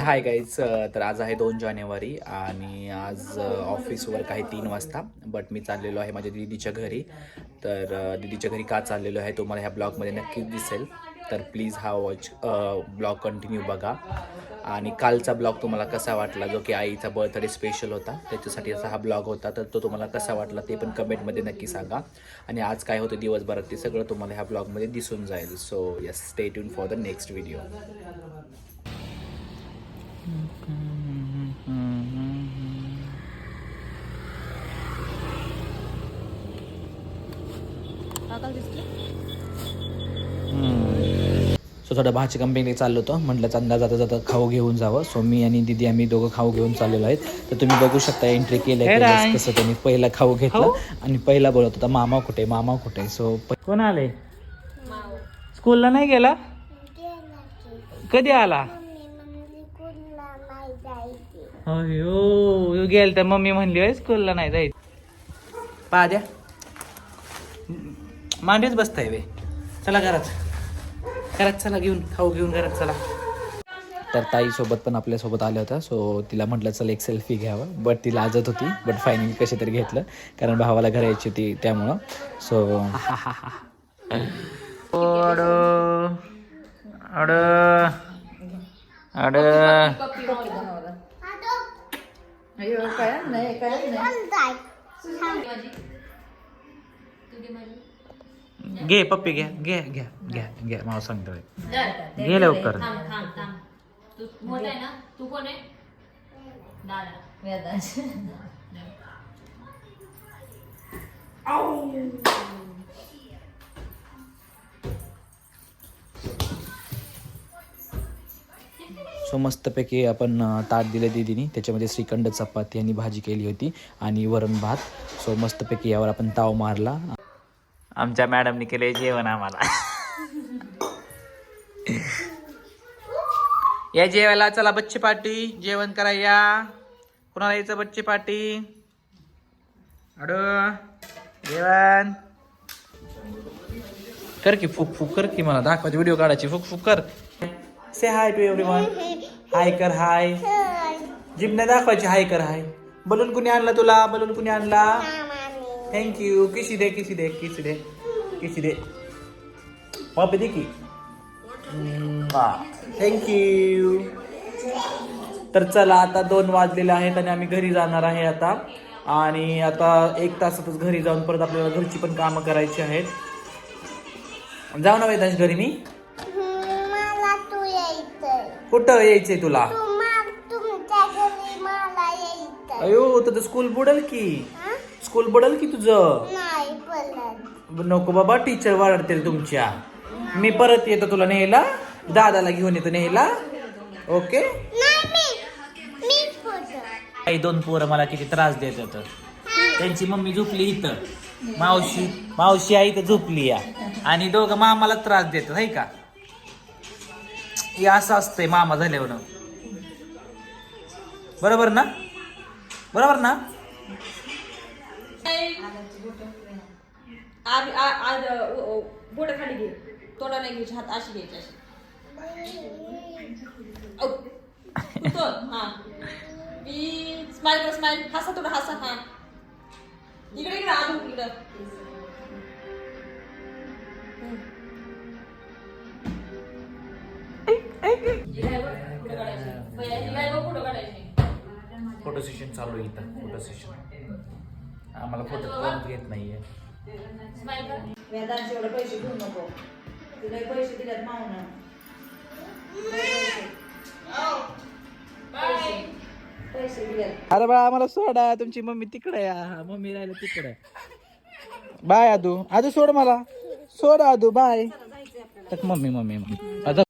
Hi guys तर आज आहे दोन जानेवारी आणि आज ऑफिसवर काही तीन वाजता बट मी चाललेलो आहे माझ्या दिदीच्या घरी. तर दिदीच्या घरी का चाललेलो आहे तुम्हाला ह्या ब्लॉगमध्ये नक्कीच दिसेल. तर प्लीज हा वॉच ब्लॉग कंटिन्यू बघा. आणि कालचा ब्लॉग तुम्हाला कसा वाटला? जो की आईचा बर्थडे स्पेशल होता त्याच्यासाठी असा हा ब्लॉग होता. तर तो तुम्हाला कसा वाटला ते पण कमेंटमध्ये नक्की सांगा. आणि आज काय होतं दिवसभरात ते सगळं तुम्हाला ह्या ब्लॉगमध्ये दिसून जाईल. So yes stay tune for the next video so थोडं भाजी कंपनी चाललो होतो. म्हटलं चंदा जाता जाता खाऊ घेऊन जावं. सो मी आणि दीदी आम्ही दोघं खाऊ घेऊन चाललेलो आहेत. तर तुम्ही बघू शकता एंट्री केलं कसं त्यांनी पहिला खाऊ घेतला आणि पहिला बोलत होता मामा कुठे मामा कुठे? सो कोण आले? स्कूलला नाही गेला? कधी आला? अयो गेल तर मम्मी म्हणली होय स्कूलला नाही जायचं पा द्या मांडीच बसताय वे चला घरात घरात चला घेऊन खाऊ घेऊन घरात चला तर ताईसोबत पण आपल्यासोबत आल्या होत्या सो तिला म्हटलं चल एक सेल्फी घ्यावं बट ती लाजत होती बट फायनली कशी तरी घेतलं कारण भावाला घरा यायची होती त्यामुळं सो अड अड अड घे पप्पी घ्या घ्या घ्या घ्या घ्या मला सांगतोय. घे लवकर. थांब थांब थांब. तू मोठा आहे ना? तू कोण आहे? दादा. सो मस्तपैकी आपण अं, ताट दिलं दीदीनी. त्याच्यामध्ये श्रीखंड चपाती आणि भाजी केली होती आणि वरण भात. सो मस्तपैकी यावर आपण ताव मारला. आमच्या मॅडमनी केले जेवण आम्हाला. या जेवायला चला बच्चे पार्टी. जेवण करा या. कुणाला यायचं बच्चे पार्टी? अड जेवण. कर की फुक फुक कर की मला. दाखवायची व्हिडिओ काढायची. फुक फुक कर. से हाय टू एव्हरीवन हाय कर हाय. जिमने दाखवायची हाय कर हाय. बलून कुणी आणला तुला? बलून कुणी आणला? थँक्यू किशी दे किशी दे किशी दे किशी दे. पप्पी दे की थँक्यू तर चला आता दोन वाजलेले आहेत आणि आम्ही घरी जाणार आहे आता. आणि आता एक तासातच घरी जाऊन परत आपल्याला घरची पण कामं करायची आहेत. जाऊ ना वेदांश घरी मी. कुठं यायचंय तुला? अयो तर स्कूल बुडल की? स्कूल बुडल की तुझं? नको बाबा टीचर वाढतील तुमच्या. मी परत येतो तुला न्यायला. दादाला घेऊन येतो न्यायला. ओके काही दोन पोरं मला किती त्रास देत होत. त्यांची मम्मी झोपली इथं. मावशी मावशी आई इथं झोपली या. आणि दोघं मामाला त्रास देतात है का? हे असं असतंय मामा झाल्यावर. बरोबर ना? बरोबर ना? आज आज बोट खाली घे. तोडा नाही घ्यायची हात अशी घ्यायची अशी. हा. मी स्माइल कर स्माइल हसा थोडं हसा हा. इकडे इकडे आलो इकडं. फोटो काढायचे फोटो सेशन चालू आहे इथं फोटो सेशन. आम्हाला फोटो कोण घेत नाहीये. वेदांचे एवढे पैसे घेऊ नको. तुला पैसे दिल्यात मावनं. बाय पैसे दिल्यात अरे बा आम्हाला सोडा. तुमची मम्मी तिकडे या. मम्मी राहिलं तिकडे. बाय आदू. आदू सोड मला. सोड Adu bye. Mummy mummy mummy.